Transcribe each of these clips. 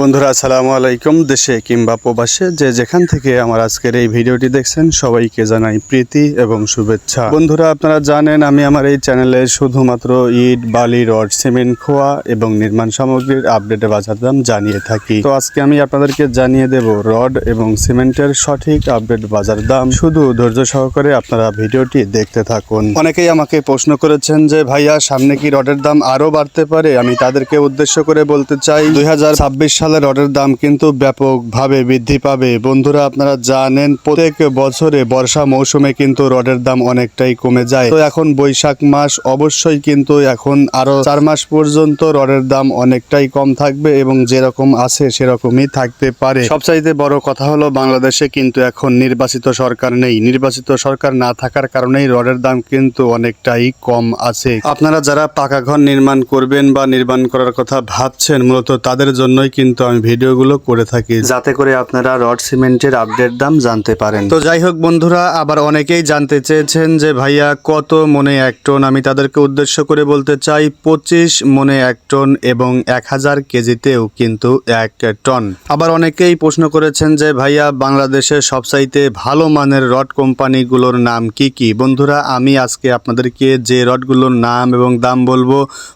বন্ধুরা, আসসালামু আলাইকুম দেশে কিংবা প্রবাসে। যে যেখান থেকে আমার আজকের এই ভিডিওটি দেখছেন, সবাইকে জানাই প্রীতি এবং শুভেচ্ছা। বন্ধুরা, আপনারা জানেন আমি আমার এই চ্যানেলে শুধুমাত্র ইট, বালি, রড, সিমেন্ট, খোয়া এবং নির্মাণ সামগ্রীর আপডেটে বাজার দাম জানিয়ে থাকি। তো আজকে আমি আপনাদেরকে জানিয়ে দেব রড এবং সিমেন্টের সঠিক আপডেট বাজার দাম। শুধু ধৈর্য সহকারে আপনারা ভিডিওটি দেখতে থাকুন। অনেকেই আমাকে প্রশ্ন করেছেন যে, ভাইয়া, সামনে কি রডের দাম আরও বাড়তে পারে? আমি তাদেরকে উদ্দেশ্য করে বলতে চাই, দুই হাজার ছাব্বিশ সালে রডের দাম কিন্তু ব্যাপকভাবে বৃদ্ধি পাবে। বন্ধুরা, আপনারা জানেন, প্রত্যেক বছরে বর্ষা মৌসুমে কিন্তু রডের দাম অনেকটাই কমে যায়। তো এখন বৈশাখ মাস, অবশ্যই কিন্তু এখন আরও চার মাস পর্যন্ত রডের দাম অনেকটাই কম থাকবে এবং যেরকম আছে সেরকমই থাকতে পারে। সবচাইতে বড় কথা হলো, বাংলাদেশে কিন্তু এখন নির্বাচিত সরকার নেই। নির্বাচিত সরকার না থাকার কারণেই রডের দাম কিন্তু অনেকটাই কম আছে। আপনারা যারা পাকা ঘর নির্মাণ করবেন বা নির্মাণ করার কথা ভাবছেন, মূলত তাদের জন্যই কিন্তু আমি ভিডিওগুলো করে থাকি। যাতে করে আপনারা রড সিমেন্টের আপডেট দাম জানতে পারেন। তো যাই হোক বন্ধুরা আবার অনেকেই জানতে চেয়েছেন যে ভাইয়া কত মনে এক টন? আমি তাদেরকে উদ্দেশ্য করে বলতে চাই পঁচিশ মনে এক টন এবং এক হাজার কেজিতেও কিন্তু এক টন। আবার অনেকেই প্রশ্ন করেছেন যে ভাইয়া বাংলাদেশের সবচাইতে ভালো মানের রড কোম্পানিগুলোর নাম কি কি? বন্ধুরা আমি আজকে আপনাদেরকে যে রডগুলোর নাম এবং দাম বলব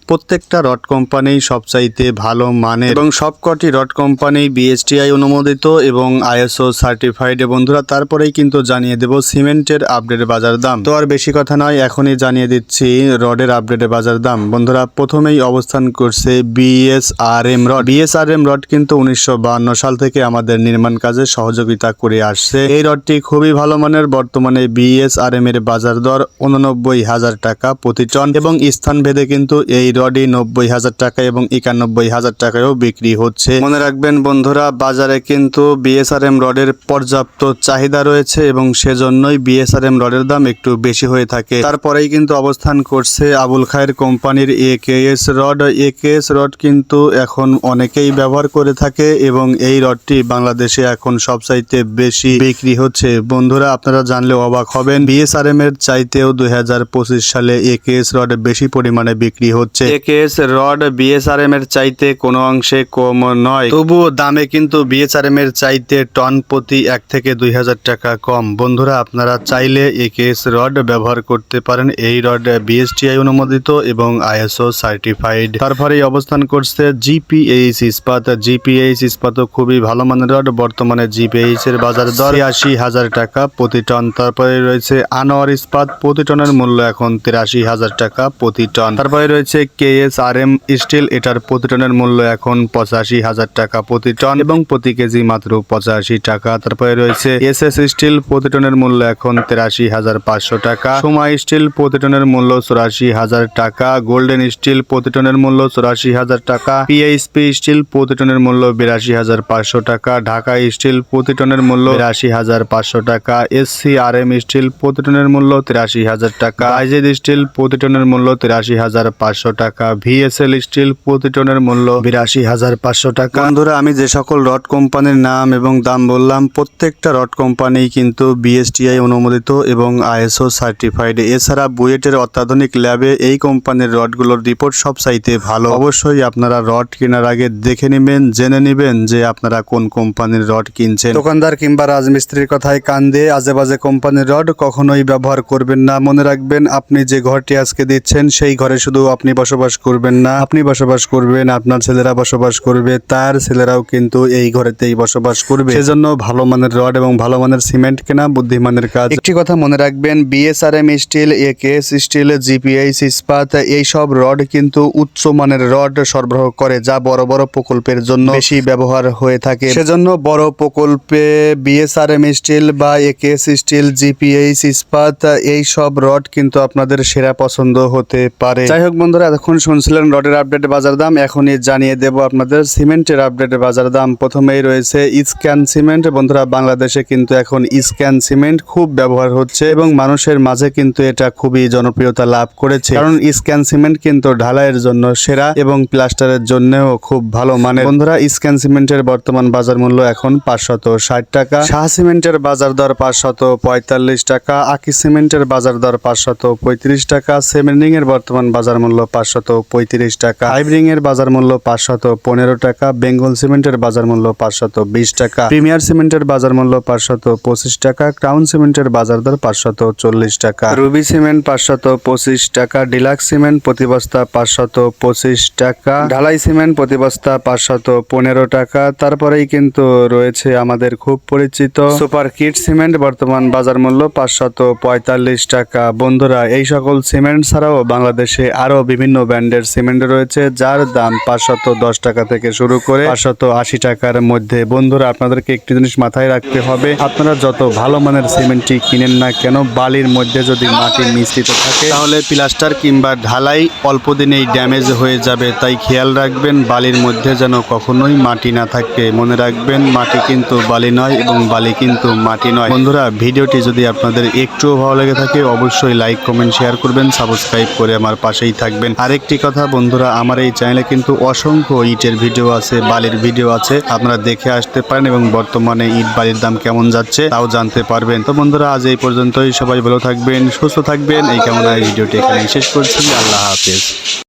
প্রত্যেকটা রড কোম্পানি সবচাইতে ভালো মানের। এবং সবকটি রড কোম্পানি বিএসটিআই অনুমোদিত এবং আইএসও সার্টিফাইড বন্ধুরা, তারপরেই কিন্তু জানিয়ে দেব সিমেন্টের আপডেট বাজার দাম। তো আর বেশি কথা নয়, এখনই জানিয়ে দিচ্ছি রডের আপডেটের বাজার দাম। বন্ধুরা, প্রথমেই অবস্থান করছে বিএসআরএম রড। বিএসআরএম রড কিন্তু উনিশশো সাল থেকে আমাদের নির্মাণ কাজে সহযোগিতা করে আসছে। এই রডটি খুবই ভালো মানের, বর্তমানে বিএসআরএম এর বাজার দর উননব্বই হাজার টাকা প্রতি টন এবং স্থান ভেদে কিন্তু এই রডই নব্বই হাজার টাকা এবং একানব্বই হাজার টাকায়ও বিক্রি হচ্ছে। মনে রাখবেন বন্ধুরা, বাজারে কিন্তু বিএসআরএম রডের পর্যাপ্ত চাহিদা রয়েছে এবং সেজন্যই বিএসআরএম রডের দাম একটু বেশি হয়ে থাকে। তারপরেই কিন্তু অবস্থান করছে আবুল খায়ের কোম্পানির A K S rod. A K S rod কিন্তু এখন অনেকেই ব্যবহার করে থাকে এবং এই রডটি বাংলাদেশে এখন সবচাইতে বেশি বিক্রি হচ্ছে। বন্ধুরা, আপনারা জানলে অবাক হবেন বিএসআরএম এর চাইতেও দুই হাজার পঁচিশ সালে এ কে এস রড বেশি পরিমাণে বিক্রি হচ্ছে। A K S rod BSRM এর চাইতে কোনো অংশে কম নয়। তবুও দামে কিন্তু বিএসআরএম এর চাইতে টন প্রতি এক থেকে দুই হাজার টাকা কম। বন্ধুরা, আপনারা চাইলে এ কে রড ব্যবহার করতে পারেন। এই রড বিএসটিআই অনুমোদিত এবং আইএসও সার্টিফাইড তারপরেই অবস্থান করছে জিপিএইচ ইস্পাত। জিপিএইচ ইস্পাতও খুবই ভালো মানের রড বর্তমানে জিপিএইচ এর বাজার দর আশি হাজার টাকা প্রতি টন। তারপরে রয়েছে আনোয়ার ইস্পাত। প্রতি টনের মূল্য এখন তিরাশি হাজার টাকা প্রতি টন। তারপরে রয়েছে K S R M steel এটার প্রতি টনের মূল্য এখন পঁচাশি হাজার টাকা প্রতি টন এবং প্রতি কেজি মাত্র পঁচাশি টাকা। তারপরে রয়েছে এস এস স্টিল প্রতি টনের মূল্য এখন তেরাশি হাজার পাঁচশো টাকা। সময় স্টিল প্রতি টনের মূল্য চুরাশি হাজার টাকা। গোল্ডেন স্টিল প্রতি টনের মূল্য চুরাশি হাজার টাকা। পিএইচপি স্টিল প্রতি টনের মূল্য বিরাশি হাজার পাঁচশো টাকা। ঢাকা স্টিল প্রতি টনের মূল্য বিরাশি হাজার পাঁচশো টাকা। S C R M steel প্রতি টনের মূল্য তিরাশি হাজার টাকা। আইজেড স্টিল প্রতি টনের মূল্য তিরাশি হাজার পাঁচশো টাকা। ভিএসএল স্টিল প্রতি টনের মূল্য বিরাশি হাজার পাঁচশো টাকা। বন্ধুরা, আমি যে সকল রড কোম্পানির নাম এবং দাম বললাম, প্রত্যেকটা রড কোম্পানি কিন্তু বিএসটিআই অনুমোদিত এবং আইএসও সার্টিফাইড এছাড়া বুয়েটের অত্যাধুনিক ল্যাবে এই কোম্পানির রডগুলোর রিপোর্ট সব চাইতে ভালো। অবশ্যই আপনারা রড কেনার আগে দেখে নেবেন, জেনে নেবেন যে আপনারা কোন কোম্পানির রড কিনছেন। দোকানদার কিংবা রাজমিস্ত্রির কথায় কান দিয়ে আজে বাজে কোম্পানির রড কখনোই ব্যবহার করবেন না। মনে রাখবেন, আপনি যে ঘরটি আজকে দিচ্ছেন, সেই ঘরে শুধু আপনি বসবাস করবেন না। আপনি বসবাস করবেন, আপনার ছেলেরা বসবাস করবে তার ছেলেরাও কিন্তু এই ঘরেতেই বসবাস করবে। সেজন্য ভালো মানের রড এবং ভালো মানের সিমেন্ট কেনা বুদ্ধিমানের কাজ। একটি কথা মনে রাখবেন BSRM steel A KS steel GPH ইস্পাত এই সব রড কিন্তু উচ্চ মানের রড সরবরাহ করে, যা বড় বড় প্রকল্পের জন্য বেশি ব্যবহার হয়ে থাকে। সেজন্য বড় প্রকল্পে বিএসআরএম স্টিল বা এ একেএস স্টিল জিপিএইচ ইস্পাত এই সব রড কিন্তু আপনাদের সেরা পছন্দ হতে পারে। যাই হোক বন্ধুরা, এতক্ষণ শুনছিলেন রডের আপডেট বাজার দাম। এখনই জানিয়ে দেব আপনাদের সিমেন্টের আপডেট বাজার দাম প্রথমেই রয়েছে স্ক্যান সিমেন্ট। বন্ধুরা, বাংলাদেশে কিন্তু এখন স্ক্যান সিমেন্ট খুব ব্যবহার হচ্ছে এবং মানুষের মাঝে কিন্তু এটা খুবই জনপ্রিয়তা লাভ করেছে। কারণ স্ক্যান সিমেন্ট কিন্তু ঢালাইয়ের জন্য সেরা এবং প্লাস্টারের জন্যও খুব ভালো মানে বন্ধুরা, স্ক্যান সিমেন্টের বর্তমান বাজার মূল্য এখন পাঁচশত ষাট টাকা। শাহ সিমেন্টের বাজার দর পাঁচশত পঁয়তাল্লিশ টাকা। আকি সিমেন্টের বাজার দর পাঁচশত পঁয়ত্রিশ টাকা। সেমেন্ডিং এর বর্তমান বাজার মূল্য পাঁচশত পঁয়ত্রিশ টাকা। হাইব্রিং এর বাজার মূল্য পাঁচশত পনেরো টাকা। টাকা, বেঙ্গল সিমেন্টের বাজার মূল্য পাঁচশত বিশ টাকা, প্রিমিয়ার সিমেন্টের বাজার মূল্য পাঁচশত পঁচিশ টাকা, ক্রাউন সিমেন্টের বাজার দর পাঁচশত চল্লিশ টাকা, রুবি সিমেন্ট পাঁচশত পঁচিশ টাকা, ডিলাক্স সিমেন্ট প্রতি বস্তা পাঁচশত পঁচিশ টাকা, ঢালাই সিমেন্ট প্রতি বস্তা পাঁচশত পনেরো টাকা। তারপরেই কিন্তু রয়েছে আমাদের খুব পরিচিত সুপার কিট সিমেন্ট, বর্তমান বাজার মূল্য পাঁচশত পঁয়তাল্লিশ টাকা। বন্ধুরা, এই সকল সিমেন্ট ছাড়াও বাংলাদেশে আরও বিভিন্ন ব্র্যান্ডের সিমেন্ট রয়েছে, যার দাম পাঁচশত দশ টাকা থেকে শুরু করে পাঁচশত আশি টাকার মধ্যে। বন্ধুরা, আপনাদেরকে একটি জিনিস মাথায় রাখতে হবে। আপনারা যত ভালো মানের সিমেন্টটি কিনেন না কেন, বালির মধ্যে যদি মাটি মিশ্রিত থাকে, তাহলে প্লাস্টার কিংবা ঢালাই অল্প দিনেই ড্যামেজ হয়ে যাবে। তাই খেয়াল রাখবেন, বালির মধ্যে যেন কখনোই মাটি না থাকে। মনে রাখবেন, মাটি কিন্তু বালি নয় এবং বালি কিন্তু মাটি নয়। বন্ধুরা, ভিডিওটি যদি আপনাদের একটুও ভালো লেগে থাকে, অবশ্যই লাইক, কমেন্ট, শেয়ার করবেন, সাবস্ক্রাইব করে আমার পাশেই থাকবেন। আরেকটি কথা, বন্ধুরা, আমার এই চ্যানেলে কিন্তু অসংখ্য ইটের ভিডিও আছে, বালির ভিডিও আছে, আপনারা দেখে আসতে পারেন এবং বর্তমানে ইট বালির দাম কেমন যাচ্ছে তাও জানতে পারবেন। তো বন্ধুরা, আজ এই পর্যন্তই, সবাই ভালো থাকবেন, সুস্থ থাকবেন, এই কামনায় ভিডিওটি এখানে শেষ করছি, আল্লাহ হাফেজ।